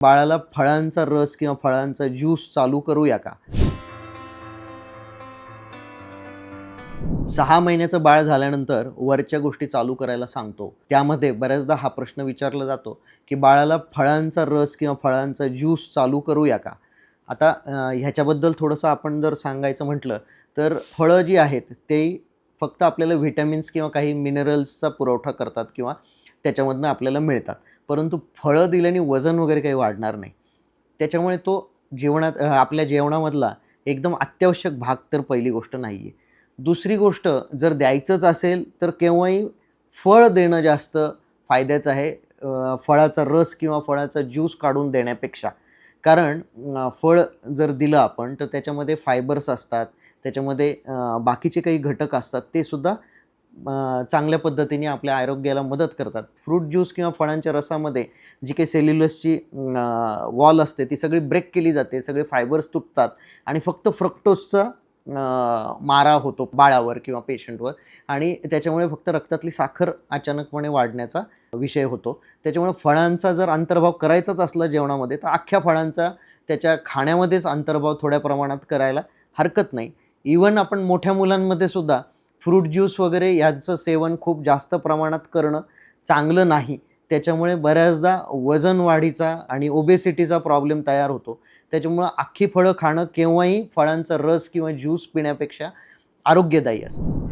बाळाला फळांचा रस किंवा फळांचा ज्यूस चालू करूया का? सहा महिन्याचं बाळ झाल्यानंतर वरच्या गोष्टी चालू करायला सांगतो. त्यामध्ये बऱ्याचदा हा प्रश्न विचारला जातो की बाळाला फळांचा रस किंवा फळांचा ज्यूस चालू करूया का? आता ह्याच्याबद्दल थोडंसं आपण जर सांगायचं म्हटलं तर फळं जी आहेत ते फक्त आपल्याला व्हिटॅमिन्स किंवा काही मिनरल्सचा पुरवठा करतात किंवा त्याच्यामधनं आपल्याला मिळतात. परंतु फळं दिल्याने वजन वगैरे काही वाढणार नाही. त्याच्यामुळे तो जेवणात आपल्या जेवणामधला एकदम अत्यावश्यक भाग तर पहिली गोष्ट नाही आहे दुसरी गोष्ट जर द्यायचंच असेल तर केव्हाही फळ देणं जास्त फायद्याचं आहे फळाचा रस किंवा फळाचा ज्यूस काढून देण्यापेक्षा. कारण फळ जर दिलं आपण तर त्याच्यामध्ये फायबर्स असतात त्याच्यामध्ये बाकीचे काही घटक असतात ते सुद्धा चांगल्या पद्धतीने आपल्या आरोग्याला मदत करतात. फ्रूट ज्यूस किंवा फळांच्या रसामध्ये जी काही सेल्युलसची वॉल असते ती सगळी ब्रेक केली जाते सगळे फायबर्स तुटतात आणि फक्त फ्रक्टोजचा मारा होतो बाळावर किंवा पेशंटवर आणि त्याच्यामुळे फक्त रक्तातली साखर अचानकपणे वाढण्याचा विषय होतो. त्याच्यामुळे फळांचा जर अंतर्भाव करायचाच असला जेवणामध्ये तर अख्ख्या फळांचा त्याच्या खाण्यामध्येच अंतर्भाव थोड्या प्रमाणात करायला हरकत नाही. इवन आपण मोठ्या मुलांमध्ये सुद्धा फ्रूट ज्यूस वगैरे यांचं सेवन खूप जास्त प्रमाणात करणं चांगलं नाही. त्याच्यामुळे बऱ्याचदा वजन वाढीचा आणि ओबेसिटीचा प्रॉब्लेम तयार होतो. त्याच्यामुळं अख्खी फळं खाणं केव्हाही फळांचा रस किंवा ज्यूस पिण्यापेक्षा आरोग्यदायी असतं.